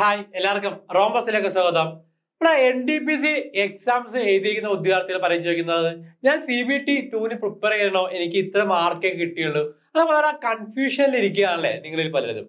Hi എല്ലാവർക്കും റോംബസിലേക്ക് സ്വാഗതം. ഇവിടെ N D P C exams എഴുതിയിരിക്കുന്ന ഉദ്യോഗാർത്ഥികൾ ചോദിക്കുന്നത് ഞാൻ സി ബി ടി ടൂവിന് പ്രിപ്പയർ ചെയ്യണോ? എനിക്ക് ഇത്ര മാർക്കേ കിട്ടിയുള്ളൂ. അത് വളരെ കൺഫ്യൂഷനിൽ ഇരിക്കുകയാണല്ലേ നിങ്ങളിൽ പലരും.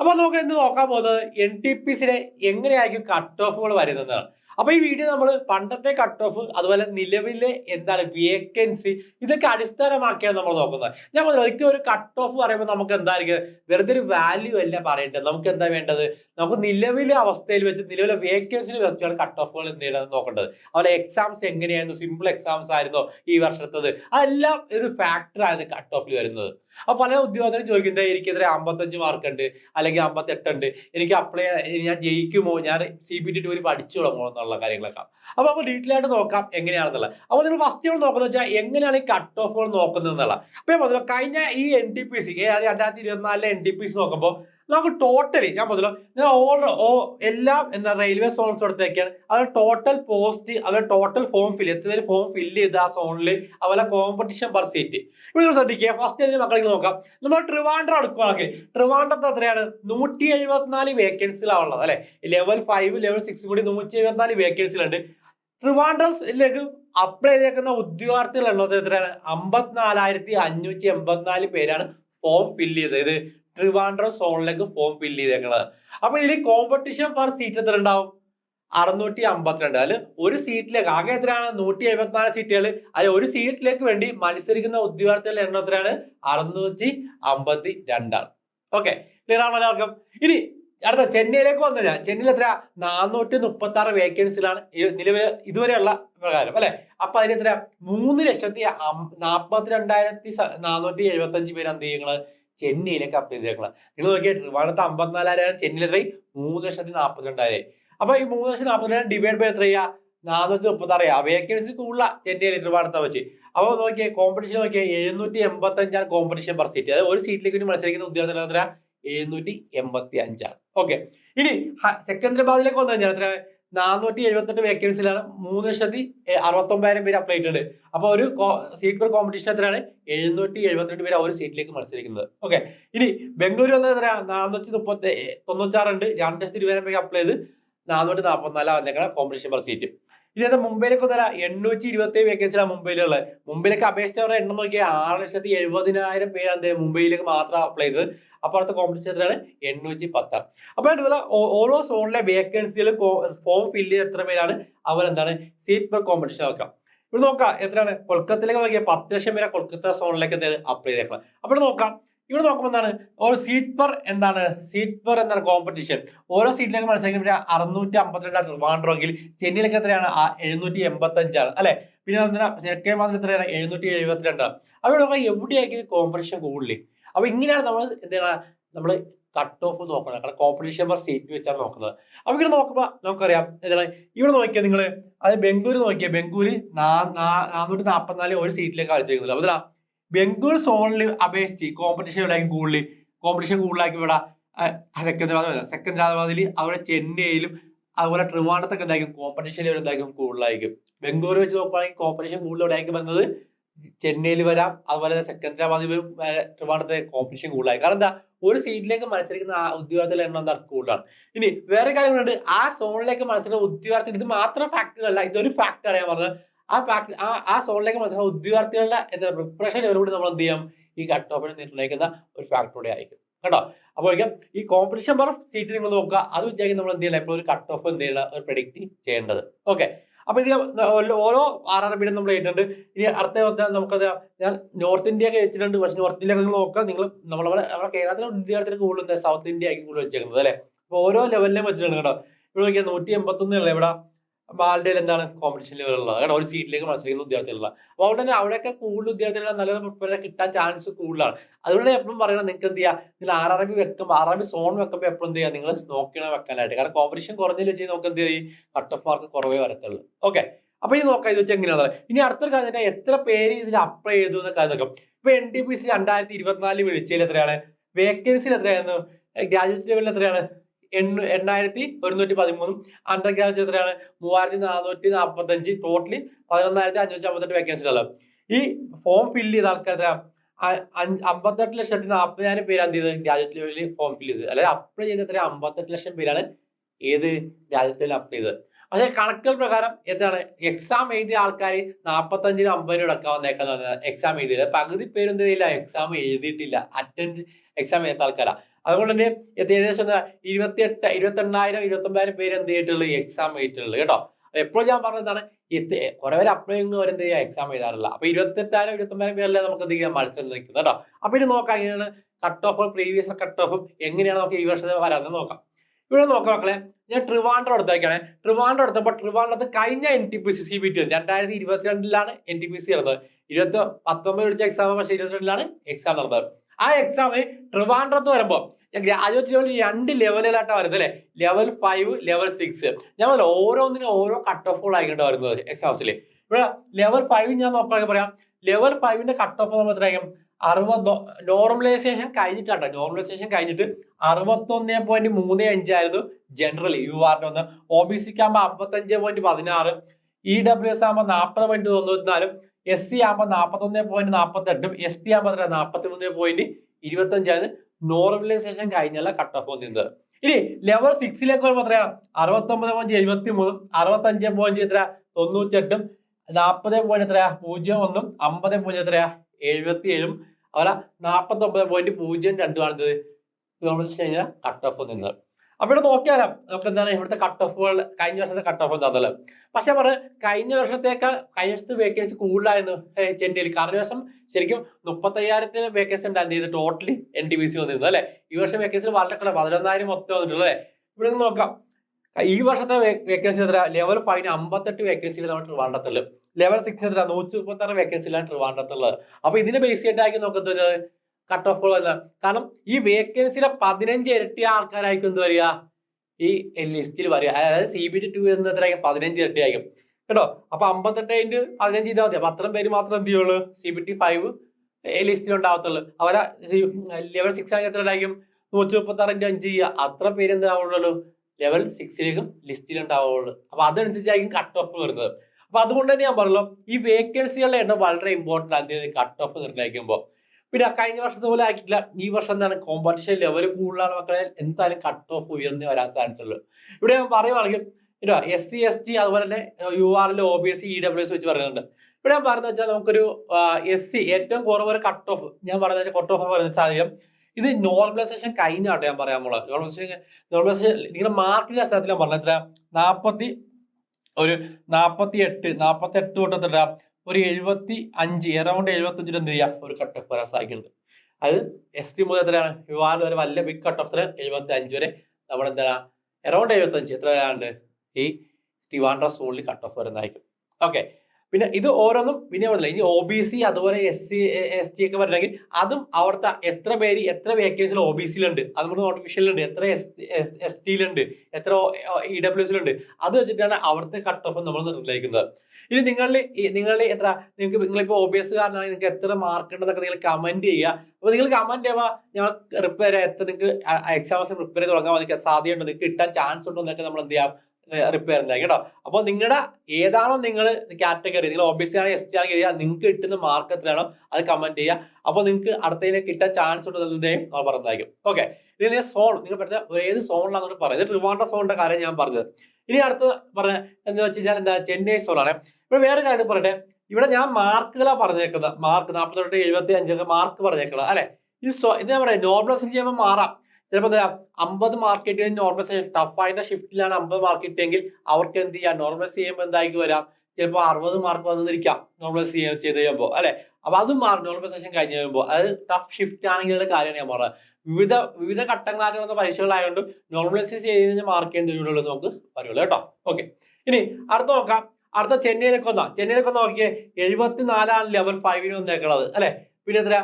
അപ്പോൾ നമുക്ക് എന്ത് നോക്കാൻ പോകുന്നത് എൻ ടി പി സിയുടെ എങ്ങനെയായിരിക്കും കട്ട് ഓഫുകൾ വരുന്നതാണ് അപ്പൊ ഈ വീഡിയോ നമ്മൾ പണ്ടത്തെ കട്ട് ഓഫ് അതുപോലെ നിലവിലെ എന്താണ് വേക്കൻസി ഇതൊക്കെ അടിസ്ഥാനമാക്കിയാണ് നമ്മൾ നോക്കുന്നത്. ഞാൻ ഒരിക്കലും ഒരു കട്ട് ഓഫ് പറയുമ്പോൾ നമുക്ക് എന്തായിരിക്കും? വെറുതെ ഒരു വാല്യൂ അല്ല പറയേണ്ടത്. നമുക്ക് എന്താ വേണ്ടത്? നമുക്ക് നിലവിലെ അവസ്ഥയിൽ വെച്ച് നിലവിലെ വേക്കൻസിയിൽ വെച്ചാണ് കട്ട് ഓഫുകൾ എന്ത് ചെയ്യണമെന്ന് നോക്കേണ്ടത്. അതുപോലെ എക്സാംസ് എങ്ങനെയായിരുന്നു? സിമ്പിൾ എക്സാംസ് ആയിരുന്നോ ഈ വർഷത്തത്? അതെല്ലാം ഒരു ഫാക്ടർ ആയിരുന്നു കട്ട് ഓഫിൽ വരുന്നത്. അപ്പൊ പല ഉദ്യോഗസ്ഥരും ചോദിക്കുന്നത് എനിക്ക് ഇത്ര അമ്പത്തഞ്ച് മാർക്ക് ഉണ്ട് അല്ലെങ്കിൽ അമ്പത്തെട്ട് ഉണ്ട് എനിക്ക് അപ്ലൈ ഞാൻ ജയിക്കുമോ? ഞാൻ സി ബി ടി ടൂര് പഠിച്ചു തുടങ്ങുമോ കാര്യങ്ങളൊക്കെ. അപ്പൊ നമുക്ക് ഡീറ്റെയിൽ ആയിട്ട് നോക്കാം എങ്ങനെയാണെന്നുള്ളത്. അപ്പൊ നിങ്ങൾ ഫസ്റ്റ് നമ്മൾ നോക്കുന്നത് വെച്ചാൽ എങ്ങനെയാണ് ഈ കട്ട് ഓഫുകൾ നോക്കുന്നത് എന്നുള്ളത് അപ്പൊ ഞാൻ പറഞ്ഞല്ലോ കഴിഞ്ഞ ഈ എൻ ടി പി സി രണ്ടായിരത്തി ഇരുപത്തിനാലിലെ എൻ ടി പി സി നോക്കുമ്പോൾ നമുക്ക് ടോട്ടലി ഞാൻ പറഞ്ഞല്ലോ ഞാൻ ഓൾ ഓ എല്ലാം എന്താ റെയിൽവേ സോൺസ് എടുത്തേക്കാണ് അത് ടോട്ടൽ പോസ്റ്റ് അതുപോലെ ടോട്ടൽ ഫോം ഫില്ല് എത്ര ഫോം ഫില്ല് ചെയ്ത് ആ സോണിൽ അതുപോലെ കോമ്പറ്റീഷൻ പെർ സീറ്റ് ഇവിടെ നിങ്ങൾ ശ്രദ്ധിക്കുക ഫസ്റ്റ് മക്കളെ നോക്കാം. നമ്മൾ ട്രിവാൻഡ്രം എടുക്കുകയാണെങ്കിൽ ട്രിവാൻഡ്രത്ത് എത്രയാണ്? നൂറ്റി എഴുപത്തിനാല് വേക്കൻസിലാണ് ഉള്ളത് അല്ലെ? ലെവൽ ഫൈവ് ലെവൽ സിക്സ് കൂടി നൂറ്റി എഴുപത്തിനാല് വേക്കൻസിലുണ്ട് ട്രിവാൻഡ്രത്തിലേക്ക് അപ്ലൈ ചെയ്തേക്കുന്ന ഉദ്യോഗാർത്ഥികൾ എണ്ണത്തിൽ എത്രയാണ്? അമ്പത്തിനാലായിരത്തി അഞ്ഞൂറ്റി എൺപത്തിനാല് പേരാണ് ഫോം ഫില്ല് ചെയ്തത്. ട്രിവാൻഡ്രം സോണിലേക്ക് ഫോം ഫില്ല് ചെയ്തേക്കുന്നത് അപ്പൊ ഇതിൽ കോമ്പറ്റീഷൻ പെർ സീറ്റ് എത്ര ഉണ്ടാവും അറുന്നൂറ്റി അമ്പത്തിരണ്ട് അതിൽ ഒരു സീറ്റിലേക്ക് ആകെ എത്രയാണ്? നൂറ്റി എഴുപത്തിനാല് സീറ്റുകൾ അതിൽ ഒരു സീറ്റിലേക്ക് വേണ്ടി മത്സരിക്കുന്ന ഉദ്യോഗാർത്ഥികളുടെ എണ്ണം എത്രയാണ്? അറുന്നൂറ്റി അമ്പത്തി രണ്ടാണ് ഓക്കെ ക്ലിയർ ആണോ എല്ലാവർക്കും? ഇനി അടുത്ത ചെന്നൈയിലേക്ക് വന്നു കഴിഞ്ഞാൽ ചെന്നൈയിൽ എത്ര? നാനൂറ്റി മുപ്പത്തി ആറ് വേക്കൻസിലാണ് നിലവിൽ ഇതുവരെയുള്ള പ്രകാരം അല്ലെ? അപ്പൊ അതിന് എത്ര? മൂന്ന് ലക്ഷത്തി നാൽപ്പത്തി രണ്ടായിരത്തി നാനൂറ്റി എഴുപത്തി അഞ്ച് പേര് എന്ത് ചെയ്യുന്നത്? ചെന്നൈയിലേക്ക് അപ്ലൈ ചെയ്തേക്കുന്നത് നിങ്ങൾ നോക്കിയാൽ ട്രിവാണത്ത് അമ്പത്തിനാലായിരം ചെന്നൈയിൽ എത്രയും മൂന്ന് ലക്ഷത്തി നാൽപ്പത്തി രണ്ടായിരം അപ്പൊ ഈ മൂന്ന് ലക്ഷത്തി നാൽപ്പത്തി രണ്ടായിരം ഡിവൈഡ് ബൈ എത്രയാ? നാനൂറ്റി മുപ്പത്തി ആറ് വേക്കൻസി കൂടുതല ചെന്നൈയിൽ ട്രിവാണത്തെ വെച്ച്. അപ്പോൾ നോക്കിയേ കോമ്പറ്റീഷൻ നോക്കിയാൽ എഴുന്നൂറ്റി എൺപത്തി അഞ്ചാണ് കോമ്പറ്റീഷൻ പെർ സീറ്റ് അതായത് ഒരു സീറ്റിലേക്ക് വേണ്ടി മത്സരിക്കുന്ന ഉദ്യോഗസ്ഥർ എത്ര എഴുന്നൂറ്റി എൺപത്തി അഞ്ചാണ് ഓക്കെ ഇനി സെക്കൻഡറാബാദിലേക്ക് വന്നു കഴിഞ്ഞാൽ എത്ര നാനൂറ്റി എഴുപത്തെട്ട് വേക്കൻസിലാണ് മൂന്ന് ലക്ഷത്തി അറുപത്തി ഒമ്പതിനായിരം പേര് അപ്ലൈ ചെയ്തിട്ടുണ്ട്. അപ്പൊ ഒരു സീറ്റ് പെർ കോമ്പറ്റീഷൻ എത്രയാണ്? എഴുന്നൂറ്റി എഴുപത്തിരണ്ട് പേര് ആ ഒരു സീറ്റിലേക്ക് മത്സരിക്കുന്നത്. ഓക്കെ ഇനി ബംഗളൂരു വന്നത് എത്ര നാനൂറ്റി മുപ്പത്തി തൊണ്ണൂറ്റാറുണ്ട് രണ്ട് ലക്ഷത്തി ഇരുപതിനായിരം പേര് അപ്ലൈ ചെയ്ത് നാനൂറ്റി നാൽപ്പത്തിനാലാം വന്നേക്കണ കോമ്പറ്റീഷൻ പെർ സീറ്റ് ഇനി അത് മുംബൈയിലേക്ക് വന്നല്ല എണ്ണൂറ്റി ഇരുപത്തി ഏഴ് വേക്കൻസിലാണ് മുംബൈയിലുള്ളത്. മുംബൈയിലേക്ക് അപേക്ഷിച്ചവരുടെ എണ്ണം നോക്കിയാൽ ആറ് ലക്ഷത്തി എഴുപതിനായിരം പേര് എന്ത് മുംബൈയിലേക്ക് മാത്രം അപ്ലൈ ചെയ്തത്. അപ്പുറത്തെ കോമ്പറ്റീഷൻ എത്രയാണ്? എണ്ണൂറ്റി പത്ത് അപ്പോൾ അതുപോലെ ഓരോ സോണിലെ വേക്കൻസികൾ ഫോം ഫില്ല് ചെയ്ത് എത്ര പേരാണ്? അവരെന്താണ് സീറ്റ് പെർ കോമ്പറ്റീഷൻ നോക്കാം. ഇവിടെ നോക്കാം എത്രയാണ്? കൊൽക്കത്തയിലേക്ക് നോക്കിയാൽ പത്ത് ലക്ഷം പേരെ കൊൽക്കത്ത സോണിലേക്ക് എന്തായാലും അപ്ലൈ ചെയ്തേക്കണം അപ്പോൾ നോക്കാം ഇവിടെ നോക്കുമ്പോൾ എന്താണ്? ഓരോ സീറ്റ് പെർ എന്താണ്? സീറ്റ് പെർ എന്താണ് കോമ്പറ്റീഷൻ ഓരോ സീറ്റിലേക്ക് മത്സരിക്കുന്ന അറുന്നൂറ്റി അമ്പത്തിരണ്ടാണ് ട്രിവാൻഡ്രോങ്കിൽ ചെന്നൈയിലേക്ക് എത്രയാണ്? എഴുന്നൂറ്റി എൺപത്തി അഞ്ചാണ് അല്ലെ? പിന്നെ എന്തിനാ മാസം എത്രയാണ്? എഴുന്നൂറ്റി എഴുപത്തിരണ്ട് അവിടെ നോക്കാം എവിടെയായിരിക്കും കോമ്പറ്റീഷൻ കൂടുതൽ അപ്പൊ ഇങ്ങനെയാണ് നമ്മൾ എന്താണ്? നമ്മൾ കട്ട് ഓഫ് നോക്കണം കാരണം കോമ്പറ്റീഷൻ പെർ സീറ്റ് വെച്ചാണ് നോക്കുന്നത്. അപ്പൊ ഇവിടെ നോക്കുമ്പോൾ നമുക്കറിയാം. എന്താണ്? ഇവിടെ നോക്കിയാൽ നിങ്ങൾ അത് ബംഗൂര് നോക്കിയാൽ ബംഗളൂര് നാനൂറ്റി നാൽപ്പത്തിനാല് ഒരു സീറ്റിലേക്ക് കളിച്ചിരിക്കുന്നത്. അപ്പൊ ബംഗളൂർ സോണിൽ അപേക്ഷിച്ച് കോമ്പറ്റീഷൻ എവിടെയായിരിക്കും കൂടുതൽ കോമ്പറ്റീഷൻ കൂടുതലാക്കി ഇവിടെ സെക്കൻഡ് സെക്കൻഡറാബാദിൽ അവിടെ ചെന്നൈയിലും അതുപോലെ ട്രിവാണ്ടത്തൊക്കെ എന്തായിരിക്കും? കോമ്പറ്റീഷൻ ലെവൽ എന്തായിരിക്കും കൂടുതലായിരിക്കും? ബംഗളൂർ വെച്ച് നോക്കുകയാണെങ്കിൽ കോമ്പറ്റീഷൻ കൂടുതൽ എവിടെയായിരിക്കും വന്നത്? ചെന്നൈയിൽ വരാം അതുപോലെ തന്നെ സെക്കൻഡറാബാദിൽ വരും ട്രിവാണ്ടത്തെ കോമ്പറ്റീഷൻ കൂടുതലായി. കാരണം എന്താ? ഒരു സീറ്റിലേക്ക് മത്സരിക്കുന്ന ആ ഉദ്യോഗാർത്ഥികളുടെ എണ്ണം എന്താ? കൂടുതലാണ്. ഇനി വേറെ കാര്യങ്ങളുണ്ട്. ആ സോണിലേക്ക് മത്സരിക്കുന്ന ഉദ്യോഗാർത്ഥി ഇത് മാത്രം ഫാക്ടർ അല്ല ഇതൊരു ഫാക്ടറാണ് ഞാൻ പറഞ്ഞത് ആ ഫാക്ടറി ആ ആ സോണിലേക്ക് മത്സരിക്കുന്ന ഉദ്യോഗാർത്ഥികളുടെ എന്താ പ്രിപ്പറേഷൻ ലെവലോട് നമ്മൾ എന്ത് ചെയ്യാം? ഈ കട്ട് ഓഫിനെ നിർണയിക്കുന്ന ഒരു ഫാക്ടറോടെ ആയിരിക്കും. കേട്ടോ? അപ്പോൾ ഈ കോമ്പറ്റീഷൻ പറ സീറ്റ് നിങ്ങൾ നോക്കുക. അത് വിചാരിക്കും നമ്മൾ എന്ത് ചെയ്യണം? എപ്പോഴും ഒരു കട്ട് ഓഫ് എന്ത് ചെയ്യണം? ഒരു പ്രഡിക്റ്റ് ചെയ്യേണ്ടത്. ഓക്കെ അപ്പൊ ഇതിൽ ഓരോ ആർ ആർ ബിയുടെ നമ്മൾ ഇട്ടിട്ടുണ്ട് ഇനി അടുത്ത നമുക്കത് ഞാൻ നോർത്ത് ഇന്ത്യ ഒക്കെ വെച്ചിട്ടുണ്ട്. പക്ഷെ നോർത്ത് ഇന്ത്യ നിങ്ങൾ നോക്കുക. നിങ്ങൾ നമ്മളെ നമ്മുടെ കേരളത്തിലെ വിദ്യാർത്ഥികൾ കൂടുതൽ സൗത്ത് ഇന്ത്യ ആയിരിക്കും കൂടുതൽ വെച്ചേക്കുന്നത് അല്ലേ? അപ്പൊ ഓരോ ലെവലിലും വെച്ചിട്ടുണ്ട് കേട്ടോ. ഇവിടെ നോക്കിയാൽ നൂറ്റി എൺപത്തി അല്ലേ ഇവിടെ ബാൽഡയിൽ എന്താണ് കോമ്പറ്റീഷൻ ലെവലുള്ളത് കാരണം ഒരു സീറ്റിലേക്ക് മത്സരിക്കുന്ന വിദ്യാർത്ഥികളുള്ള അപ്പോൾ അവിടെ തന്നെ അവിടെയൊക്കെ കൂടുതൽ വിദ്യാർത്ഥികളെ നല്ല പ്രിപ്പയർ കിട്ടാൻ ചാൻസ് കൂടുതലാണ്. അതുകൊണ്ട് എപ്പോഴും പറയണം നിങ്ങൾക്ക് എന്ത് ചെയ്യുക നിങ്ങൾ ആർ ആർ ബി വെക്കുമ്പോൾ ആർ ആർ ബി സോൺ വെക്കുമ്പോൾ എപ്പോഴും എന്ത് ചെയ്യുക നിങ്ങൾ നോക്കണം വെക്കാനായിട്ട്. കാരണം കോമ്പറ്റീഷൻ കുറഞ്ഞതിൽ വെച്ച് നമുക്ക് എന്ത് ചെയ്യും? കട്ട് ഓഫ് മാർക്ക് കുറവേ വരത്തുള്ളൂ. ഓക്കെ അപ്പൊ ഇത് നോക്കാം ഇത് വെച്ചാൽ എങ്ങനെയാണ് ഇനി അടുത്തൊരു കാര്യം തന്നെ എത്ര പേര് ഇതിൽ അപ്ലൈ ചെയ്തു എന്ന കാര്യം നോക്കാം. ഇപ്പൊ എൻ ഡി പി സി രണ്ടായിരത്തി ഇരുപത്തിനാലിൽ വിളിച്ചതിൽ എത്രയാണ്? വേക്കൻസിയിൽ എത്രയായിരുന്നു? ഗ്രാജുവേറ്റ് ലെവലിൽ എത്രയാണ്? എണ്ണൂ എണ്ണായിരത്തി ഒരുന്നൂറ്റി പതിമൂന്നും അണ്ടർ ഗ്രാജുവേറ്റ് എത്രയാണ് മൂവായിരത്തി നാനൂറ്റി നാൽപ്പത്തി അഞ്ച് ടോട്ടലി പതിനൊന്നായിരത്തി അഞ്ഞൂറ്റി അമ്പത്തെട്ട് വേക്കൻസികളുള്ളത് ഈ ഫോം ഫില്ല് ചെയ്ത ആൾക്കാർ എത്ര അമ്പത്തെട്ട് ലക്ഷത്തി നാൽപ്പതിനായിരം പേരാണ് ചെയ്തത്? ഗ്രാജുവേറ്റ് ലെവലിൽ ഫോം ഫില്ല് ചെയ്തത്. അതായത് അപ്ലൈ ചെയ്ത എത്ര അമ്പത്തെട്ട് ലക്ഷം പേരാണ് ഏത് രാജ്യത്തിൽ അപ്ലൈ ചെയ്തത്. പക്ഷെ കണക്കുകൾ പ്രകാരം എന്താണ്? എക്സാം എഴുതിയ ആൾക്കാർ നാൽപ്പത്തഞ്ചിനും അമ്പതിനും അടക്കം വന്നേക്കുന്നത് എക്സാം എഴുതിയില്ല. പകുതി പേരും എന്ത് എക്സാം എഴുതിയിട്ടില്ല. അറ്റൻഡ് എക്സാം എഴുതാത്ത ആൾക്കാരാ. അതുകൊണ്ട് തന്നെ ഏകദേശം എന്താ ഇരുപത്തിയെട്ട് ഇരുപത്തെണ്ണായിരം ഇരുപത്തൊമ്പതിനായിരം പേര് എന്ത് ചെയ്തിട്ടുള്ളൂ? എക്സാം എഴുതിയിട്ടുള്ളൂ കേട്ടോ. എപ്പോഴും ഞാൻ പറഞ്ഞതാണ് കുറെ പേര് അപ്ലൈ ചെയ്യുന്നവർ എന്ത് ചെയ്യുക എക്സാം എഴുതാറില്ല. അപ്പൊ ഇരുപത്തെട്ടായിരം ഇരുപത്തൊമ്പതിനായിരം പേരല്ലേ നമുക്ക് എന്ത് ചെയ്യാം? മത്സരം നിൽക്കുന്നത് കേട്ടോ. അപ്പൊ ഇത് നോക്കാം എങ്ങനെയാണ് കട്ട് ഓഫ് പ്രീവിയസ് കട്ട് ഓഫും എങ്ങനെയാണ് നമുക്ക് ഈ വർഷത്തെ വരാമെന്ന് നോക്കാം. ഇവിടെ നോക്കാം മക്കളെ ഞാൻ ട്രിവാൻഡ്രം എടുത്തേക്കാണ്. ട്രിവാൻഡ്രം എടുത്തപ്പോൾ ട്രിവാൻഡ്രത്ത് കഴിഞ്ഞ N T P C C B T രണ്ടായിരത്തി ഇരുപത്തിരണ്ടിലാണ് എൻ ടി പി സി നടന്നത് ഇരുപത്തി പത്തൊമ്പത് വിളിച്ച എക്സാം പക്ഷേ ഇരുപത്തിരണ്ടിലാണ് എക്സാം നടന്നത്. ആ എക്സാം ട്രിവാൻഡ്രത്ത് വരുമ്പോൾ ഞാൻ ഗ്രാജുവേറ്റ് ലെവൽ രണ്ട് ലെവലുകളായിട്ടാണ് വരുന്നത് അല്ലേ? ലെവൽ ഫൈവ് ലെവൽ സിക്സ് ഞാൻ ഓരോന്നിനും ഓരോ കട്ട് ഓഫുകൾ ആയിക്കോട്ടെ വരുന്നത് എക്സാംസിൽ ഇവിടെ ലെവൽ ഫൈവ് ഞാൻ നോക്കുകയാണെങ്കിൽ പറയാം ലെവൽ ഫൈവിന്റെ കട്ട് ഓഫ് നമ്മൾ എത്രയായിരിക്കും? അറുപത് നോർമലൈസേഷൻ കഴിഞ്ഞിട്ടാണ് നോർമലൈസേഷൻ കഴിഞ്ഞിട്ട് അറുപത്തൊന്ന് പോയിന്റ് മൂന്ന് അഞ്ചായിരുന്നു ജനറൽ യു ആറിന് ഒന്ന്. ഒ ബി സിക്ക് ആകുമ്പോൾ അമ്പത്തഞ്ച് പോയിന്റ് പതിനാറ്. ഇ ഡബ്ല്യു എസ് ആകുമ്പോൾ നാൽപ്പത് പോയിന്റ് തൊണ്ണൂറ്റിനാലും. എസ് സി ആകുമ്പോൾ നാൽപ്പത്തൊന്ന് പോയിന്റ് നാൽപ്പത്തെട്ടും എസ് ടി ആകുമ്പോൾ നാൽപ്പത്തി മൂന്ന് പോയിന്റ് ഇരുപത്തഞ്ചാണ് നോർമലൈസേഷൻ കഴിഞ്ഞല്ല കട്ട് ഓഫ് നിന്നത് ഇനി ലെവൽ സിക്സിലേക്ക് വരുമ്പോൾ എത്രയാ? അറുപത്തൊമ്പത് പോയിന്റ് എഴുപത്തി മൂന്നും അറുപത്തഞ്ച് പോയിന്റ് എത്ര? തൊണ്ണൂറ്റെട്ടും നാൽപ്പത് പോയിന്റ് എത്രയാ? പൂജ്യം ഒന്നും അമ്പത് പോയിന്റ് എത്രയാ? എഴുപത്തി ഏഴും അതുപോലെ നാൽപ്പത്തി ഒമ്പത് പോയിന്റ് പൂജ്യം രണ്ടുമാണ് കഴിഞ്ഞാൽ കട്ട് ഓഫ് നിന്നത് അപ്പൊ ഇവിടെ നോക്കിയാലോ നമുക്ക് എന്താണ് ഇവിടുത്തെ കട്ട് ഓഫുകൾ കഴിഞ്ഞ വർഷത്തെ കട്ട് ഓഫ് എന്താണല്ലോ പക്ഷെ പറ കഴിഞ്ഞ വർഷത്തേക്കാൾ കഴിഞ്ഞ വർഷത്തെ വേക്കൻസി കൂടുതലായിരുന്നു ചെന്നൈയിൽ. കഴിഞ്ഞ വർഷം ശരിക്കും മുപ്പത്തയ്യായിരത്തിന് വേക്കൻസി ഉണ്ടായിരുന്നു ഇത് totally N T P C വന്നിരുന്നു അല്ലെ? ഈ വർഷം വേക്കൻസി വളരെ പതിനൊന്നായിരം മൊത്തം വന്നിട്ടുള്ളൂ അല്ലേ? ഇവിടെ നോക്കാം. ഈ വർഷത്തെ വേക്കൻസി എത്ര ലെവൽ ഫൈവിന് അമ്പത്തെട്ട് വേക്കൻസി നമ്മൾ ട്രിവാൻഡ്രത്തുള്ളത്. ലെവൽ സിക്സ് എത്ര നൂറ്റി മുപ്പത്തി ആറ് വേക്കൻസിയിലാണ് ട്രിവാൻഡ്രത്തുള്ളത്. അപ്പൊ ഇതിനെ ബേസ് ചെയ്തിട്ടായിരിക്കും നോക്കുന്നത് കട്ട് ഓഫ് വരുന്നത് കാരണം ഈ വേക്കൻസിയുടെ പതിനഞ്ച് ഇരട്ടി ആൾക്കാരായിരിക്കും എന്ത് വരിക? ഈ ലിസ്റ്റിൽ വരിക. അതായത് സി ബി ടി ടു എന്ന് എത്രയായിരിക്കും പതിനഞ്ച് ഇരട്ടി ആയിരിക്കും കേട്ടോ? അപ്പൊ അമ്പത്തെട്ട് ഇന്റു പതിനഞ്ച് ചെയ്താൽ മതി. അപ്പൊ അത്രയും പേര് മാത്രം എന്ത് ചെയ്യുള്ളൂ? സി ബി ടി ഫൈവ് ലിസ്റ്റിൽ ഉണ്ടാവത്തുള്ളൂ. അവരെ ലെവൽ സിക്സ് ആയി എത്ര ഉണ്ടായിരിക്കും? നൂറ്റി മുപ്പത്തി ആറ് ഇന്റു അഞ്ച് ചെയ്യുക. അത്ര പേര് എന്താവുള്ളൂ ലെവൽ സിക്സിലേക്കും ലിസ്റ്റിൽ ഉണ്ടാവുള്ളൂ. അപ്പൊ അതനുസരിച്ചായിരിക്കും കട്ട് ഓഫ് വരുന്നത്. അപ്പൊ അതുകൊണ്ട് തന്നെ ഞാൻ പറഞ്ഞല്ലോ ഈ വേക്കൻസികളുടെ എണ്ണം വളരെ ഇമ്പോർട്ടന്റ് ആണ്. കട്ട് ഓഫ് നിർണയിക്കുമ്പോൾ പിന്നെ കഴിഞ്ഞ വർഷത്തെ പോലെ ആക്കിയില്ല ഈ വർഷം എന്താണ്? കോമ്പറ്റീഷൻ ലെവൽ കൂടുതലാണ് മക്കളെ. എന്തായാലും കട്ട് ഓഫ് ഉയർന്നു വരാൻ ചാൻസ് ഉള്ളൂ. ഇവിടെ ഞാൻ പറയുവാണെങ്കിൽ എസ് സി എസ് ടി അതുപോലെ തന്നെ U R L O B S E W S വെച്ച് പറയുന്നുണ്ട്. ഇവിടെ ഞാൻ പറയുന്നത് വെച്ചാൽ നമുക്കൊരു എസ് സി ഏറ്റവും കുറവ് ഒരു കട്ട് ഓഫ് ഞാൻ പറയുന്നത് കട്ട് ഓഫ് പറയുന്ന സാഹചര്യം. ഇത് നോർമലൈസേഷൻ കഴിഞ്ഞാട്ടോ ഞാൻ പറയാൻ പോളെ നോർമലൈസേഷൻ നോർമലൈസേഷൻ നിങ്ങളുടെ മാർക്കിന്റെ അസ്ഥാനത്തിൽ ഞാൻ പറഞ്ഞത് നാൽപ്പത്തി ഒരു നാൽപ്പത്തി എട്ട് നാൽപ്പത്തി എട്ട് തൊട്ട് ഒരു എഴുപത്തി അഞ്ച് എറൗണ്ട് എഴുപത്തി അഞ്ചിന് എന്ത് ചെയ്യാം? ഒരു കട്ട് ഓഫ് സാധിക്കുന്നുണ്ട് അത് എസ് ടി മുതൽ എത്രയാണ്? യു വരെ വല്ല ബിഗ് കട്ട് ഓഫ് എഴുപത്തി അഞ്ച് വരെ നമ്മൾ എന്താണ് എറൗണ്ട് എഴുപത്തി അഞ്ച് എത്ര വരാണ്ട് ഈ ടിവാൻഡ്ര സോണിൽ കട്ട് ഓഫ് വരുന്നതായിരിക്കും. ഓക്കെ പിന്നെ ഇത് ഓരോന്നും പിന്നെ പറഞ്ഞില്ല ഇനി ഒ ബി സി അതുപോലെ എസ് സി എസ് ടി ഒക്കെ വരണമെങ്കിൽ അതും അവിടുത്തെ എത്ര പേര് എത്ര വേക്കൻസിൽ ഒ ബി സിയിലുണ്ട് അതുപോലെ നമ്മുടെ എത്ര എസ് എസ് ടിയിലുണ്ട് എത്ര ഇ ഡബ്ല്യു എസിലുണ്ട് അത് വെച്ചിട്ടാണ് അവിടുത്തെ കട്ട് ഓഫ് നമ്മൾ നിർണയിക്കുന്നത്. ഇനി നിങ്ങളിൽ നിങ്ങളിൽ എത്ര നിങ്ങൾക്ക് നിങ്ങളിപ്പോൾ ഒ ബി എസ് കാരനാണെങ്കിൽ നിങ്ങൾക്ക് എത്ര മാർക്ക് ഉണ്ടെന്നൊക്കെ നിങ്ങൾ കമന്റ് ചെയ്യുക. അപ്പോൾ നിങ്ങൾ കമന്റ് ചെയ്യുമ്പോൾ ഞങ്ങൾ റിപ്പയർ എത്ര നിങ്ങൾക്ക് എക്സാംസിന് പ്രിപ്പയർ ചെയ്ത് തുടങ്ങാൻ സാധ്യതയുണ്ട്? നിങ്ങൾക്ക് കിട്ടാൻ ചാൻസ് ഉണ്ടോ? എന്നൊക്കെ നമ്മൾ എന്ത് ചെയ്യാം? റിപ്പയർ ഉണ്ടായി. കേട്ടോ? അപ്പോൾ നിങ്ങളുടെ ഏതാണോ നിങ്ങൾ കാറ്റഗറി നിങ്ങൾ ഒ ബി സി ആണെങ്കിൽ എസ് ടി ആണ് ചെയ്യുക നിങ്ങൾക്ക് കിട്ടുന്ന മാർക്ക് എത്രയാണോ അത് കമന്റ് ചെയ്യുക. അപ്പോൾ നിങ്ങൾക്ക് അടുത്തതിനെ കിട്ടാൻ ചാൻസ് ഉണ്ടെന്നതിന്റെയും നമ്മൾ പറഞ്ഞതായിരിക്കും ഓക്കെ ഇനി സോൺ നിങ്ങൾ പറഞ്ഞ ഏത് സോണിലാണെന്ന് പറയുന്നത്? ട്രിവാൻഡ്ര സോണിന്റെ കാര്യം ഞാൻ പറഞ്ഞത്. ഇനി അടുത്ത് പറഞ്ഞ എന്ന് വെച്ച് കഴിഞ്ഞാൽ എന്താ? ചെന്നൈ സോണാണ് ഇവിടെ വേറെ കാര്യം പറയട്ടെ. ഇവിടെ ഞാൻ മാർക്കുകളാണ് പറഞ്ഞേക്കുന്നത്. മാർക്ക് നാൽപ്പത്തെട്ട് എഴുപത്തി അഞ്ചൊക്കെ മാർക്ക് പറഞ്ഞേക്കുന്നത് അല്ലെ? ഈ സോ ഇത് പറയാം നോർമലൈസേഷൻ ചെയ്യുമ്പോൾ മാറാം. ചിലപ്പോൾ അമ്പത് മാർക്കറ്റ് കിട്ടിയ നോർമലൈസേഷൻ ടഫായിട്ട് ഷിഫ്റ്റിലാണ് അമ്പത് മാർക്കറ്റ് എങ്കിൽ അവർക്ക് എന്ത് ചെയ്യാം? നോർമലൈസ് ചെയ്യുമ്പോൾ എന്തായി വരാം? ചിലപ്പോൾ അറുപത് മാർക്ക് വന്നിരിക്കാം നോർമൽ ചെയ്യാൻ ചെയ്ത് കഴിയുമ്പോൾ അല്ലെ? അപ്പൊ അതും മാറും നോർമലൈസേഷൻ കഴിഞ്ഞ് കഴിയുമ്പോൾ അത് ടഫ് ഷിഫ്റ്റ് ആണെങ്കിലുള്ള കാര്യമാണ് ഞാൻ പറഞ്ഞത്. വിവിധ വിവിധ ഘട്ടങ്ങളായിട്ട് വന്ന പരീക്ഷകളായതുകൊണ്ട് നോർമലൈസേഷൻ ചെയ്ത് കഴിഞ്ഞാൽ മാർക്ക് എന്ത് നമുക്ക് പറയുള്ളൂ കേട്ടോ. ഓക്കെ ഇനി അടുത്ത നോക്കാം. അടുത്ത ചെന്നൈയിലേക്ക് ഒന്നാ ചെന്നൈയിലേക്ക് നോക്കിയേ എഴുപത്തിനാലാണ് ലെവൽ ഫൈവിന് വന്നേക്കുന്നത് അല്ലെ? പിന്നെ എത്ര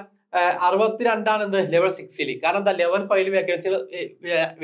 അറുപത്തിരണ്ടാണ് എന്ത് ലെവൽ സിക്സിൽ കാരണം എന്താ ലെവൽ ഫൈവിൽ വേക്കൻസി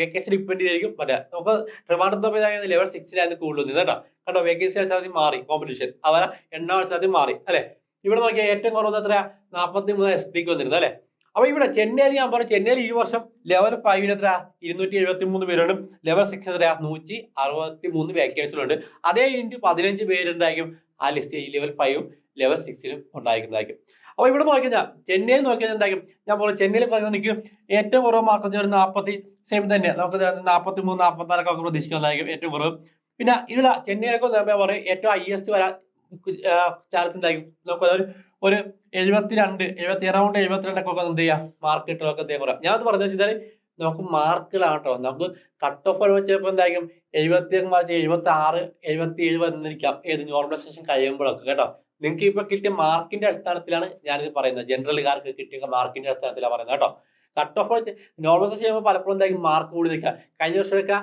വേക്കൻസി ഡിപ്പെൻഡ് ചെയ്തായിരിക്കും മറ്റേ നമുക്ക് ട്രിവാൻഡ്രത്ത് ലെവൽ സിക്സിലായിരുന്നു കൂടുതൽ നിന്ന് കേട്ടോ. കണ്ടോ വേക്കൻസി വെച്ചാൽ മാറി കോമ്പറ്റീഷൻ അവരെ എണ്ണ വെച്ചാൽ മാറി അല്ലെ? ഇവിടെ നോക്കിയാൽ ഏറ്റവും കുറവ് എത്ര നാൽപ്പത്തി മൂന്ന് എസ് ഡിക്ക് വന്നിരുന്നു അല്ലെ? അപ്പൊ ഇവിടെ ചെന്നൈയിൽ ഞാൻ പറഞ്ഞു ചെന്നൈയിൽ ഈ വർഷം ലെവൽ ഫൈവിന് എത്ര ഇരുന്നൂറ്റി എഴുപത്തി മൂന്ന് പേരുണ്ട് ലെവൽ സിക്സ് എത്ര നൂറ്റി അറുപത്തി മൂന്ന് വേക്കൻസികളുണ്ട് അതേ ഇന്റു പതിനഞ്ച് പേരുണ്ടായിരിക്കും ആ ലിസ്റ്റ് ലെവൽ ഫൈവും ലെവൽ സിക്സിലും ഉണ്ടായിരിക്കുന്നതായിരിക്കും. അപ്പൊ ഇവിടെ നോക്കിയാ ചെന്നൈയിൽ നോക്കിയാൽ എന്തായാലും ഞാൻ പോലെ ചെന്നൈയിൽ എനിക്ക് ഏറ്റവും കുറവ് മാർക്ക് വെച്ചാൽ നാൽപ്പത്തി സെയിം തന്നെ. നമുക്ക് നാൽപ്പത്തി മൂന്ന് നാൽപ്പത്തിനാലൊക്കെ പ്രതീക്ഷിക്കുന്നതായിരിക്കും ഏറ്റവും കുറവ്. പിന്നെ ഇതില ചെന്നൈയിലൊക്കെ ഞാൻ പറയും ഏറ്റവും ഹയസ്റ്റ് വരാൻ ചാൻസ് ഉണ്ടായിരിക്കും. നമുക്ക് ഒരു ഒരു എഴുപത്തിരണ്ട് എഴുപത്തി അറൗണ്ട് എഴുപത്തിരണ്ടൊക്കെ ഒക്കെ എന്ത് ചെയ്യാം? മാർക്ക് കിട്ടുമൊക്കെ എന്ത് ചെയ്യാം? ഞാൻ അത് പറഞ്ഞു വെച്ചാൽ നമുക്ക് മാർക്കിലാണ് കേട്ടോ. നമുക്ക് കട്ട് ഓഫ് വെച്ചപ്പോൾ എന്തായിരിക്കും? എഴുപത്തി മാർച്ച് എഴുപത്തി ആറ് എഴുപത്തി ഏഴ് വന്നിരിക്കാം. ഏത് നോർമലൈസേഷൻ കഴിയുമ്പോഴൊക്കെ കേട്ടോ. നിങ്ങൾക്ക് ഇപ്പൊ കിട്ടിയ മാർക്കിന്റെ അടിസ്ഥാനത്തിലാണ് ഞാനിത് പറയുന്നത്. ജനറലുകാർക്ക് കിട്ടിയ മാർക്കിന്റെ അടിസ്ഥാനത്തിലാണ് പറയുന്നത് കേട്ടോ. കട്ട് ഓഫ് നോർമലൈസേഷൻ ചെയ്യുമ്പോൾ പലപ്പോഴും എന്തായാലും മാർക്ക് കൂടി നിൽക്കുക. കഴിഞ്ഞ വർഷമൊക്കെ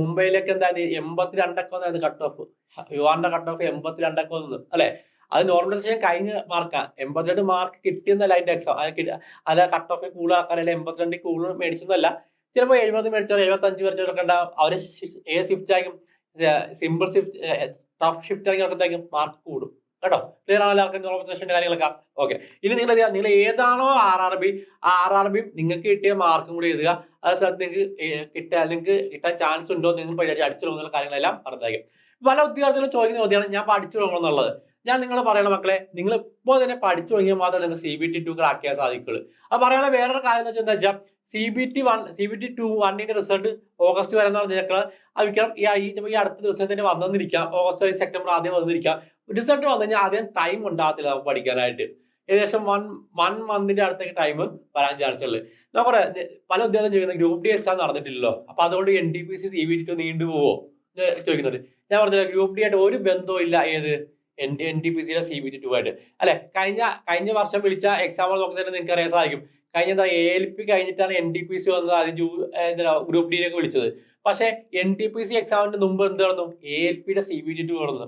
മുംബൈയിലേക്ക് എന്തായാലും എൺപത്തി രണ്ടൊക്കെ വന്നായിരുന്നു കട്ട് ഓഫ് യുവാറിന്റെ കട്ട് ഓഫ് എൺപത്തി രണ്ടൊക്കെ വന്നു അല്ലെ? അത് നോർമലൈസേഷൻ കഴിഞ്ഞ മാർക്കാണ് എൺപത്തിരണ്ട് മാർക്ക് കിട്ടിയെന്നല്ല അതിന്റെ എക്സാം അല്ല കട്ട് ഓഫ് കൂടുതൽ ആൾക്കാരല്ല എൺപത്തിരണ്ടിൽ കൂടുതൽ മേടിച്ചെന്നല്ല. ചിലപ്പോൾ എഴുപത് മേടിച്ചവർ എഴുപത്തി അഞ്ച് മേടിച്ചവരൊക്കെ ഉണ്ടാവും. അവർ ഏത് ഷിഫ്റ്റ് ആയിരിക്കും സിമ്പിൾ ഷിഫ്റ്റ് ടഫ് ഷിഫ്റ്റ് ആയിരിക്കും മാർക്ക് കൂടും. കേട്ടോ? ക്ലിയർ ആണല്ലോ ആർക്കും നോർമലൈസേഷന്റെ കാര്യങ്ങളൊക്കെ? ഓക്കെ ഇനി നിങ്ങൾ നിങ്ങൾ ഏതാണോ ആർ ആർ ബി ആ ആർ ആർ ബി നിങ്ങൾക്ക് കിട്ടിയ മാർക്കും കൂടി എഴുതുക. അത് സ്ഥലത്ത് നിങ്ങൾക്ക് കിട്ടാൻ നിങ്ങൾക്ക് കിട്ടാൻ ചാൻസ് ഉണ്ടോ നിങ്ങൾ പഠിച്ച് അടിച്ചു പോകുന്ന കാര്യങ്ങളെല്ലാം പറഞ്ഞേക്കും. പല ഉദ്യോഗാർത്ഥികളും ചോദിക്കുന്ന ചോദ്യമാണ് ഞാൻ പഠിച്ചു തുടങ്ങണം എന്നുള്ളത്? ഞാൻ നിങ്ങൾ പറയണ മക്കളെ നിങ്ങൾ ഇപ്പോൾ തന്നെ പഠിച്ചു തുടങ്ങിയാൽ മാത്രമേ നിങ്ങൾക്ക് C B T two crack ചെയ്യാൻ സാധിക്കുള്ളൂ. അത് പറയാനുള്ള വേറൊരു കാര്യം എന്ന് വെച്ചാൽ എന്താ C B T one C B T two വണ്ണിന്റെ റിസൾട്ട് ഓഗസ്റ്റ് വരെ എന്ന് പറഞ്ഞാൽ അത് വിൽക്കണം. ഈ ഈ അടുത്ത ദിവസം തന്നെ വന്നിരിക്കാം. ഓഗസ്റ്റ് വരെ സെപ്റ്റംബർ ആദ്യം വന്നിരിക്കാം. റിസൾട്ട് വന്നു കഴിഞ്ഞാൽ ആദ്യം ടൈം ഉണ്ടാകത്തില്ല നമുക്ക് പഠിക്കാനായിട്ട്. ഏകദേശം വൺ വൺ മന്തിന്റെ അടുത്തേക്ക് ടൈം വരാൻ ചാൻസ് ഉള്ളത് പറയാം പല ഉദ്യോഗം ചോദിക്കുന്നത് ഗ്രൂപ്പ് ഡി എക്സാം നടന്നിട്ടില്ലല്ലോ. അപ്പൊ അതുകൊണ്ട് N T P C C B T നീണ്ടു പോവോ? എന്ന് ചോദിക്കുന്നുണ്ട്. ഞാൻ പറഞ്ഞില്ല ഗ്രൂപ്പ് ഡി ആയിട്ട് ഒരു ബന്ധവും ഇല്ല. ഏത്? എൻ എൻ ടി പി സിയുടെ സി ബി ടി ടു ആയിട്ട്. അല്ലെ കഴിഞ്ഞ കഴിഞ്ഞ വർഷം വിളിച്ച എക്സാമ്പിൾ നോക്കുന്നതിന് നിങ്ങൾക്ക് അറിയാൻ സാധിക്കും. കഴിഞ്ഞ എന്താ എ എൽ പി കഴിഞ്ഞിട്ടാണ് എൻ ടി പി സി വന്നത്. അത് ജൂ എന്താ ഗ്രൂപ്പ് ഡിയിലേക്ക് വിളിച്ചത്. പക്ഷേ എൻ ടി പി സി എക്സാമിന്റെ മുമ്പ് എന്ത് നടന്നു? എ എൽ പിയുടെ സി ബി ടി ടു നടന്നു.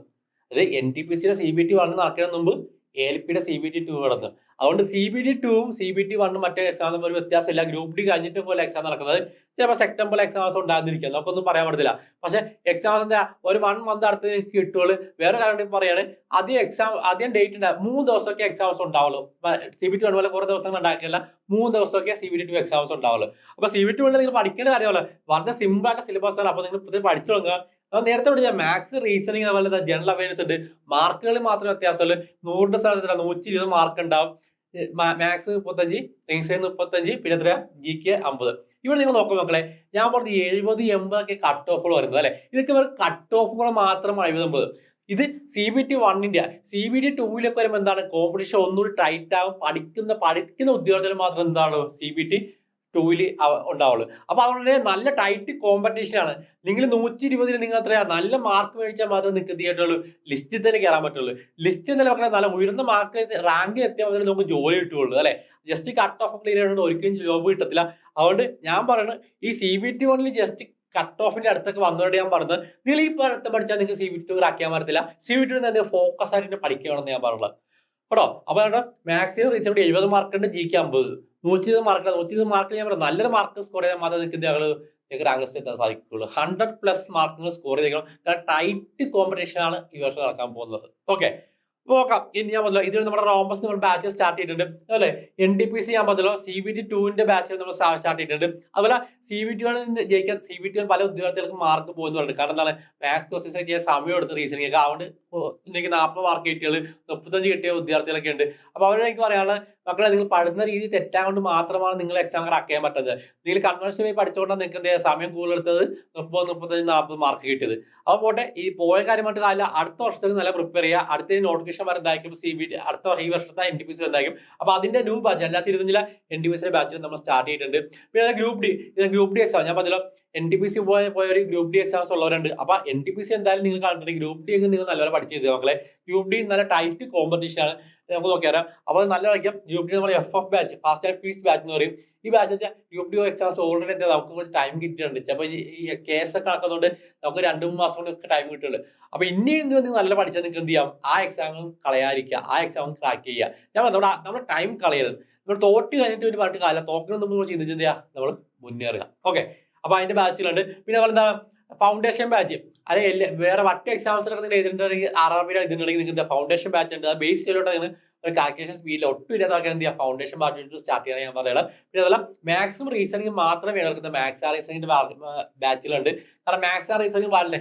അത് എൻ ടി പി സിയുടെ സി ബി ടി വണ്ണ് നടക്കുന്നതിന് മുമ്പ് എ എൽ പിയുടെ സി ബി ടി ടു നടന്നു അതുകൊണ്ട് സി ബി ടി ടൂവും സി ബി ടി വണ്ണും മറ്റേ എക്സാം ഒരു വ്യത്യാസമില്ല. ഗ്രൂപ്പ് ഡി കഴിഞ്ഞിട്ട് പോലെ എക്സാം നടക്കുന്നത്. ചിലപ്പോൾ സെപ്റ്റംബർ എക്സാംസ് ഉണ്ടാകുന്നിരിക്കുക നമുക്കൊന്നും പറയാൻ പറ്റത്തില്ല. പക്ഷേ എന്താ? ഒരു വൺ മന്ത് അടുത്ത് കിട്ടുള്ളൂ. വേറെ കാര്യം പറയാണ്. ആദ്യം എക്സാം ആദ്യം ഡേറ്റ് ഉണ്ടാകും മൂന്ന് ദിവസമൊക്കെ എക്സാംസ് ഉണ്ടാവുള്ളൂ. സി ബി ടി പോലെ കുറേ ദിവസങ്ങൾ ഉണ്ടാക്കില്ല മൂന്ന് ദിവസമൊക്കെ C B T two exams ഉണ്ടാവുള്ളൂ. അപ്പൊ സി ബി ടി വണ്ണിൽ നിങ്ങൾ പഠിക്കേണ്ട കാര്യമല്ല വളരെ സിമ്പിൾ ആയിട്ട് സിലബസ് ആണ്. അപ്പൊ നിങ്ങൾ പുതിയ പഠിച്ചു തുടങ്ങുക. നേരത്തെ വിളിച്ച മാത്സ് റീസണിങ് അതുപോലെ ജനറൽ അവയർനെസ് ഉണ്ട്. മാർക്കുകൾ മാത്രം വ്യത്യാസമുള്ളൂ. നൂറിന്റെ സ്ഥലത്ത് നൂറ്റി ഇരുപത് മാർക്ക് ഉണ്ടാവും. മാത്സ് മുപ്പത്തഞ്ച് റീസണിങ് മുപ്പത്തഞ്ച് പിന്നെ എത്ര ജി കെ അമ്പത്. ഇവിടെ നിങ്ങൾ നോക്കും മക്കളെ ഞാൻ പറഞ്ഞ എഴുപത് എൺപതൊക്കെ കട്ട് ഓഫുകൾ വരുന്നത് അല്ലെ? ഇതൊക്കെ വെറും കട്ട് ഓഫുകൾ മാത്രമാണ് എഴുപത് എൺപത് ഇത് സി ബി ടി വണ്ണിന്റെ സി ബി ടി ടൂവിലൊക്കെ വരുമ്പോൾ എന്താണ്? കോമ്പറ്റീഷൻ ഒന്നുകൂടി ടൈറ്റ് ആകും പഠിക്കുന്ന പഠിക്കുന്ന ഉദ്യോഗസ്ഥർ മാത്രം എന്താണ്? സി ബി ടി ടൂവിൽ ഉണ്ടാവുള്ളൂ. അപ്പൊ അവരുടെ നല്ല ടൈറ്റ് കോമ്പറ്റീഷനാണ് നിങ്ങൾ നൂറ്റി ഇരുപതിൽ നിങ്ങൾ എത്രയാ? നല്ല മാർക്ക് മേടിച്ചാൽ മാത്രമേ നിങ്ങൾക്ക് എന്ത് ചെയ്യാറ്റുള്ളൂ ലിസ്റ്റിൽ തന്നെ കയറാൻ പറ്റുള്ളൂ. ലിസ്റ്റ് എന്നല്ല പറഞ്ഞാൽ നല്ല ഉയർന്ന മാർക്ക് റാങ്കിൽ എത്തിയാൽ മാത്രമേ നമുക്ക് ജോലി കിട്ടുള്ളൂ അല്ലെ? ജസ്റ്റ് കട്ട് ഓഫ് ക്ലിയർ ചെയ്യണമെന്ന് ഒരിക്കലും ജോബ് കിട്ടത്തില്ല. അതുകൊണ്ട് ഞാൻ പറയുന്നത് ഈ സി ബി ടി വണ്ണിൽ ജസ്റ്റ് കട്ട് ഓഫിന്റെ അടുത്തൊക്കെ വന്നതോടെ ഞാൻ പറഞ്ഞത് നിങ്ങൾ ഈ പഠിത്തം പഠിച്ചാൽ നിങ്ങൾക്ക് സി ബി ടി ആക്കിയാൻ പറ്റത്തില്ല. സി ബി ടി തന്നെ ഫോക്കസ് ആയിട്ട് പഠിക്കുകയാണെന്ന് ഞാൻ പറഞ്ഞത് കേട്ടോ അപ്പൊ മാക്സിമം റീസെന്റ് എഴുപത് മാർക്ക് ഉണ്ട് ജിക്ക് അമ്പത്. നൂറ്റി ഇരുപത് മാർക്ക് നൂറ്റി ഇരുപത് മാർക്ക് ഞാൻ നല്ലൊരു മാർക്ക് സ്കോർ ചെയ്താൽ മാത്രമേ നിങ്ങൾക്ക് ഞങ്ങൾ നിങ്ങൾക്ക് റാങ്ക് എത്താൻ സാധിക്കുള്ളൂ ഹൺഡ്രഡ് പ്ലസ് മാർക്ക് സ്കോർ ചെയ്തേക്കണം. കാരണം ടൈറ്റ് കോമ്പറ്റീഷൻ ആണ് ഈ വർഷം നടക്കാൻ പോകുന്നത്. ഓക്കെ നോക്കാം. ഇനി ഞാൻ പറഞ്ഞല്ലോ ഇതിൽ നമ്മുടെ റോംബസ് നമ്മൾ ബാച്ച് സ്റ്റാർട്ട് ചെയ്തിട്ടുണ്ട്. അല്ലെ? എൻ ഡി പി സി ഞാൻ പറഞ്ഞല്ലോ സി ബി ടി ടുവിന്റെ ബാച്ച് നമ്മൾ സ്റ്റാർട്ട് ചെയ്തിട്ടുണ്ട്. അതുപോലെ സി ബി ടി ജയിക്കാൻ സി ബി ടി പല ഉദ്യോഗാർത്ഥികൾക്ക് മാർക്ക് പോകുന്നു പറഞ്ഞു കാരണം എന്താണ്? മാത്സ് ക്വസ്റ്റ്യൻസ് ചെയ്യാൻ സമയം എടുത്ത് റീസണിങ് ഒക്കെ. അതുകൊണ്ട് എനിക്ക് നാൽപ്പത് മാർക്ക് കിട്ടിയത് മുപ്പത്തഞ്ച് കിട്ടിയ വിദ്യാർത്ഥികളൊക്കെ ഉണ്ട്. അപ്പോൾ അവരോട് എനിക്ക് പറയാനുള്ള മക്കളെ നിങ്ങൾ പഠിക്കുന്ന രീതി തെറ്റാകൊണ്ട് മാത്രമാണ് നിങ്ങൾ എക്സാം ക്രാക്ക് ചെയ്യാൻ പറ്റുന്നത്. നിങ്ങൾ കൺവെൻഷൻ പോയി പഠിച്ചുകൊണ്ടാണ് നിങ്ങൾക്ക് എന്ത് സമയം കൂടുതലെടുത്തത് മുപ്പത് മുപ്പത്തഞ്ച് നാൽപ്പത് മാർക്ക് കിട്ടിയത്. അപ്പോൾ പോട്ടെ ഈ പോയ കാര്യമായിട്ട് കാര്യമില്ല. അടുത്ത വർഷത്തിൽ നല്ല പ്രിപ്പയർ ചെയ്യുക. അടുത്ത നോട്ടിഫിക്കേഷൻ വരുന്നതായിരിക്കും സി ബി ടി അടുത്ത ഈ വർഷത്തെ എൻ ടി പി സി വരുന്നതായിരിക്കും അപ്പോൾ അതിന്റെ ന്യൂ ബാച്ച് എല്ലാ തിരുവഞ്ചില എൻ ടി പി സിയുടെ ബാച്ചിൽ നമ്മൾ സ്റ്റാർട്ട് ചെയ്തിട്ടുണ്ട്. പിന്നെ group D group D exam ഞാൻ പറഞ്ഞല്ലോ എൻ ടി പി സി പോയ പോയ ഒരു ഗ്രൂപ്പ് ഡി എക്സാംസ് ഉള്ളവരുണ്ട്. അപ്പൊ എൻ ടി പി സി എന്തായാലും നിങ്ങൾ കണ്ടിട്ടുണ്ടെങ്കിൽ ഗ്രൂപ്പ് ഡി എങ്കിൽ നിങ്ങൾ നല്ലപോലെ പഠിച്ചു ചെയ്തു മക്കളെ. ഗ്രൂപ്പ് ഡി നല്ല ടൈറ്റ് കോമ്പറ്റീഷൻ ആണ്. നമുക്ക് നോക്കിയാൽ അപ്പോൾ നല്ല കളിക്കാം. ഗ്രൂപ്പ് ഡി നമ്മൾ F F batch fast and fees batch എന്ന് പറയും. ഈ ബാച്ച് വെച്ചാൽ ഗ്രൂപ്പ് ഡി എക്സാംസ് ഓൾറെഡി എന്താ നമുക്ക് കുറച്ച് ടൈം കിട്ടിയിട്ടുണ്ട്. ചിലപ്പോൾ ഈ കേസ് ഒക്കെ നടക്കുന്നതുകൊണ്ട് നമുക്ക് രണ്ട് മൂന്ന് മാസം കൊണ്ട് ടൈം കിട്ടുള്ളൂ. അപ്പൊ ഇനി എന്ത് നിങ്ങൾ നല്ല പഠിച്ചാൽ നിങ്ങൾക്ക് എന്ത് ചെയ്യാം? ആ എക്സാം കളയാതിരിക്കുക. ആ എക്സാം ക്രാക്ക് ചെയ്യുക. ഞാൻ നമ്മുടെ നമ്മുടെ ടൈം കളയരുത്. നമ്മൾ തോറ്റ് കഴിഞ്ഞിട്ട് ഒരു പാട്ട് കാലം. തോക്കണം നമ്മൾ ചിന്തിച്ച് എന്ത് നമ്മൾ മുന്നേറുക ഓക്കെ അപ്പൊ അതിന്റെ ബാച്ചിലുണ്ട് പിന്നെ എന്താ ഫൗണ്ടേഷൻ ബാച്ച് അല്ലെ എല്ലാ വേറെ മറ്റു എക്സാംസ് എഴുതിയിട്ടുണ്ടെങ്കിൽ ആർ ആർ ബിയുടെ നിങ്ങൾക്ക് ഫൗണ്ടേഷൻ ബാച്ച് ഉണ്ട്. ആ ബേസ് ചെയ്തിട്ട് ഒരു കാൽക്കുലേഷൻ സ്പീഡിൽ ഒട്ടും ഇല്ലാത്ത ആൾക്കാർ എന്ത് ചെയ്യുക ഫൗണ്ടേഷൻ ബാച്ച് സ്റ്റാർട്ട് ചെയ്യാൻ ഞാൻ പറയാം പിന്നെ അതെല്ലാം മാക്സിമം റീസണിങ് മാത്രമേ കേൾക്കുന്ന മാക്സ് ആ റീസണിന്റെ ബാച്ചിലുണ്ട് കാരണം മാക്സ് ആ റീസണിങ് വളരെ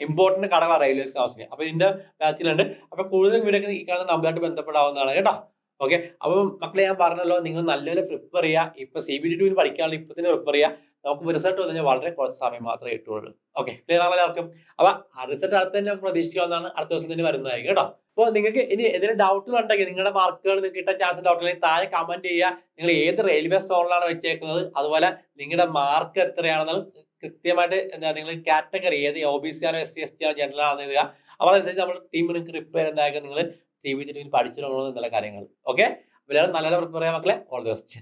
ഇമ്പോർട്ടന്റ് കടവാ റെയിൽവേ എക്സാംസിന് അപ്പൊ ഇതിന്റെ ബാച്ചിലുണ്ട് അപ്പൊ കൂടുതൽ ഇവരൊക്കെ ഈ കാണുന്ന നമ്പറായിട്ട് ബന്ധപ്പെടാവുന്നതാണ് കേട്ടോ. ഓക്കെ അപ്പം മക്കളെ ഞാൻ പറഞ്ഞല്ലോ നിങ്ങൾ നല്ലപോലെ പ്രിപ്പയർ ചെയ്യുക ഇപ്പൊ സി ബി ഡി ടുവിന് പഠിക്കാനുള്ള ഇപ്പൊ തന്നെ പ്രിപ്പയർ ചെയ്യുക നമുക്ക് റിസൾട്ട് വന്നു കഴിഞ്ഞാൽ വളരെ കുറച്ച് സമയം മാത്രമേ കിട്ടുള്ളൂ ഓക്കെ ക്ലിയർ ആണല്ലോ എല്ലാവർക്കും? അപ്പൊ ആ റിസൾട്ട് അടുത്ത് തന്നെ പ്രതീക്ഷിക്കാവുന്നതാണ് അടുത്ത ദിവസം തന്നെ വരുന്നതായിരിക്കും കേട്ടോ? അപ്പോൾ നിങ്ങൾക്ക് ഇനി എന്തെങ്കിലും ഡൗട്ടുകൾ ഉണ്ടെങ്കിൽ നിങ്ങളുടെ മാർക്കുകൾ നിങ്ങൾക്ക് കിട്ടാൻ ചാൻസ് ഡൗട്ട് ഉണ്ടെങ്കിൽ താഴെ കമന്റ് ചെയ്യുക. നിങ്ങൾ ഏത് റെയിൽവേ സ്റ്റോണിലാണ് വെച്ചേക്കുന്നത്? അതുപോലെ നിങ്ങളുടെ മാർക്ക് എത്രയാണെന്നാലും കൃത്യമായിട്ട് എന്താ നിങ്ങൾ കാറ്റഗറി ഏത്? ഒ ബി സി ആണോ എസ് സി എസ് ടി ആണോ ജനറൽ ആണെന്ന് എഴുതുക. അപ്പോൾ അതനുസരിച്ച് നമ്മൾ ടീമിന് പ്രിപ്പയർ എന്തായാലും നിങ്ങൾ സി വി ടി പഠിച്ചിട്ടുണ്ടോ എന്നുള്ള കാര്യങ്ങൾ. ഓക്കെ എല്ലാവരും നല്ല ചെയ്യാൻ മക്കളെ. All the best